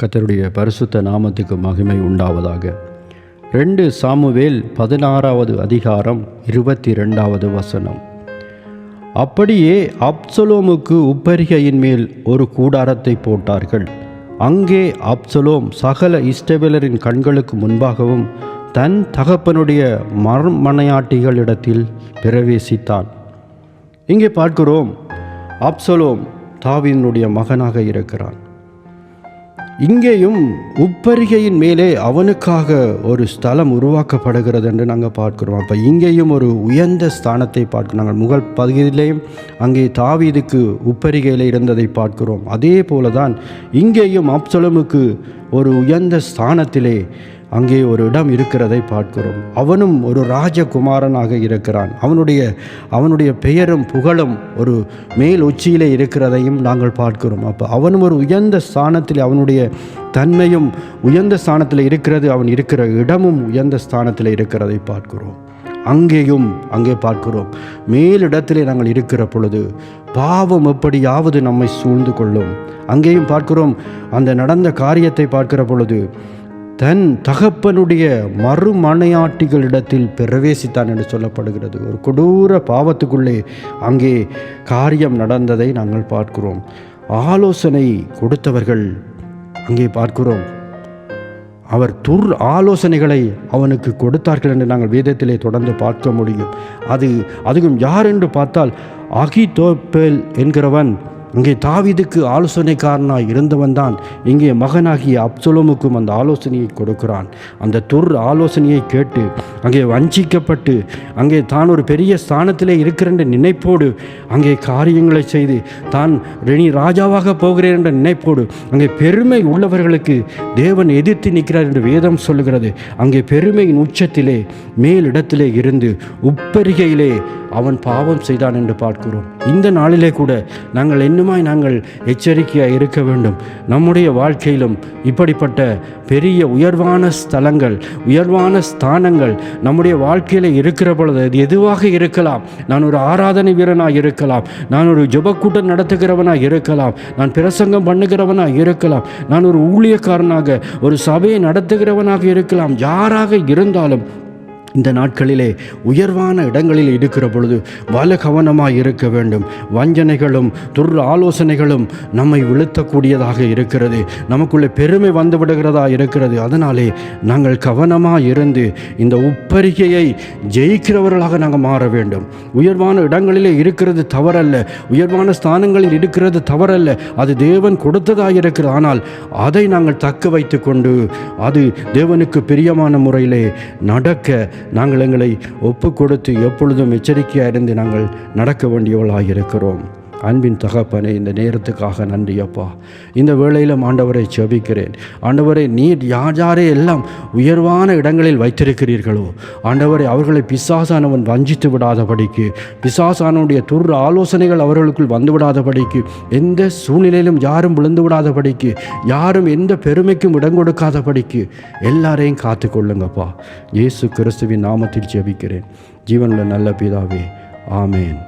கத்தருடைய பரிசுத்த நாமத்துக்கு மகிமை உண்டாவதாக. ரெண்டு சாமுவேல் பதினாறாவது அதிகாரம் இருபத்தி ரெண்டாவது வசனம். அப்படியே அப்சலோமுக்கு உப்பரிகையின் மேல் ஒரு கூடாரத்தை போட்டார்கள். அங்கே அப்சலோம் சகல இஸ்டவேலரின் கண்களுக்கு முன்பாகவும் தன் தகப்பனுடைய மர்மனையாட்டிகளிடத்தில் பிரவேசித்தான். இங்கே பார்க்கிறோம் அப்சலோம் தாவினுடைய மகனாக இருக்கிறான். இங்கேயும் உப்பரிகையின் மேலே அவனுக்காக ஒரு ஸ்தலம் உருவாக்கப்படுகிறது என்று நாங்கள் பார்க்கிறோம். அப்போ இங்கேயும் ஒரு உயர்ந்த ஸ்தானத்தை பார்க்கிறோம் நாங்கள் முகல் பகுதியிலேயும் அங்கே தாவீதுக்கு உப்பரிகையில் இருந்ததை பார்க்கிறோம். அதே போல தான் இங்கேயும் அப்சலமுக்கு ஒரு உயர்ந்த ஸ்தானத்திலே அங்கே ஒரு இடம் இருக்கிறதை பார்க்கிறோம். அவனும் ஒரு ராஜகுமாரனாக இருக்கிறான். அவனுடைய அவனுடைய பெயரும் புகழும் ஒரு மேல் உச்சியிலே இருக்கிறதையும் நாங்கள் பார்க்கிறோம். அப்போ அவனும் ஒரு உயர்ந்த ஸ்தானத்தில் அவனுடைய தன்மையும் உயர்ந்த ஸ்தானத்தில் இருக்கிறது அவன் இருக்கிற இடமும் உயர்ந்த ஸ்தானத்தில் இருக்கிறதை பார்க்கிறோம். அங்கேயும் அங்கே பார்க்கிறோம். மேலிடத்திலே நாங்கள் இருக்கிற பொழுது பாவம் எப்படியாவது நம்மை சூழ்ந்து கொள்ளும். அங்கேயும் பார்க்கிறோம். அந்த நடந்த காரியத்தை பார்க்கிற பொழுது தன் தகப்பனுடைய மறுமனையாட்டிகளிடத்தில் பிரவேசித்தான் என்று சொல்லப்படுகிறது. ஒரு கொடூர பாவத்துக்குள்ளே அங்கே காரியம் நடந்ததை நாங்கள் பார்க்கிறோம். ஆலோசனை கொடுத்தவர்கள் அங்கே பார்க்கிறோம். அவர் துர் ஆலோசனைகளை அவனுக்கு கொடுத்தார்கள் என்று நாங்கள் வேதத்திலே தொடர்ந்து பார்க்க முடியும். அது அதுவும் யார் என்று பார்த்தால் அகிதோப்பேல் என்கிறவன் இங்கே தாவிதுக்கு ஆலோசனைக்காரனாக இருந்தவன் தான் இங்கே மகனாகிய அப்சலோமுக்கும் அந்த ஆலோசனையை கொடுக்கிறான். அந்த துர் ஆலோசனையை கேட்டு அங்கே வஞ்சிக்கப்பட்டு அங்கே தான் ஒரு பெரிய ஸ்தானத்திலே இருக்கிற என்ற நினைப்போடு அங்கே காரியங்களை செய்து தான் ரெணி ராஜாவாக போகிறேன் என்ற நினைப்போடு அங்கே பெருமை உள்ளவர்களுக்கு தேவன் எதிர்த்து நிற்கிறார் என்று வேதம் சொல்லுகிறது. அங்கே பெருமையின் உச்சத்திலே மேலிடத்திலே இருந்து உப்பரிகையிலே அவன் பாவம் செய்தான் என்று பார்க்கிறோம். இந்த நாளிலே கூட நாங்கள் இன்னுமாய் நாங்கள் எச்சரிக்கையாக இருக்க வேண்டும். நம்முடைய வாழ்க்கையிலும் இப்படிப்பட்ட பெரிய உயர்வான ஸ்தலங்கள் உயர்வான ஸ்தானங்கள் நம்முடைய வாழ்க்கையில் இருக்கிற பொழுது அது எதுவாக இருக்கலாம்? நான் ஒரு ஆராதனை வீரனாக இருக்கலாம். நான் ஒரு ஜெபக்கூட்டம் நடத்துகிறவனாக இருக்கலாம். நான் பிரசங்கம் பண்ணுகிறவனாக இருக்கலாம். நான் ஒரு ஊழியக்காரனாக ஒரு சபையை நடத்துகிறவனாக இருக்கலாம். யாராக இருந்தாலும் இந்த நாட்களிலே உயர்வான இடங்களில் இருக்கிற பொழுது வல கவனமாக இருக்க வேண்டும். வஞ்சனைகளும் துர் ஆலோசனைகளும் நம்மை விழுத்தக்கூடியதாக இருக்கிறது. நமக்குள்ளே பெருமை வந்துவிடுகிறதா இருக்கிறது. அதனாலே நாங்கள் கவனமாக இருந்து இந்த உப்பரிகையை ஜெயிக்கிறவர்களாக நாங்கள் மாற வேண்டும். உயர்வான இடங்களிலே இருக்கிறது தவறல்ல. உயர்வான ஸ்தானங்களில் இருக்கிறது தவறல்ல. அது தேவன் கொடுத்ததாக இருக்கிறது. ஆனால் அதை நாங்கள் தக்க வைத்து கொண்டு அது தேவனுக்கு பிரியமான முறையிலே நடக்க நாங்கள் எங்களை ஒப்பு கொடுத்து எப்பொழுதும் எச்சரிக்கையாக இருந்து நாங்கள் நடக்க வேண்டியவளாக இருக்கிறோம் அன்பின் தகப்பனே இந்த நேரத்துக்காக நன்றி அப்பா. இந்த வேளையிலும் ஆண்டவரை செபிக்கிறேன். ஆண்டவரை நீர் யார் யாரே எல்லாம் உயர்வான இடங்களில் வைத்திருக்கிறீர்களோ ஆண்டவரை அவர்களை பிசாசானவன் வஞ்சித்து விடாதபடிக்கு பிசாசானவனுடைய துர் ஆலோசனைகள் அவர்களுக்குள் வந்து விடாதபடிக்கு எந்த சூழ்நிலையிலும் யாரும் விழுந்து விடாதபடிக்கு யாரும் எந்த பெருமைக்கும் இடம் கொடுக்காதபடிக்கு எல்லாரையும் காத்து கொள்ளுங்கப்பா. இயேசு கிறிஸ்துவின் நாமத்தில் ஜெபிக்கிறேன் ஜீவனில் நல்ல பிதாவே ஆமேன்.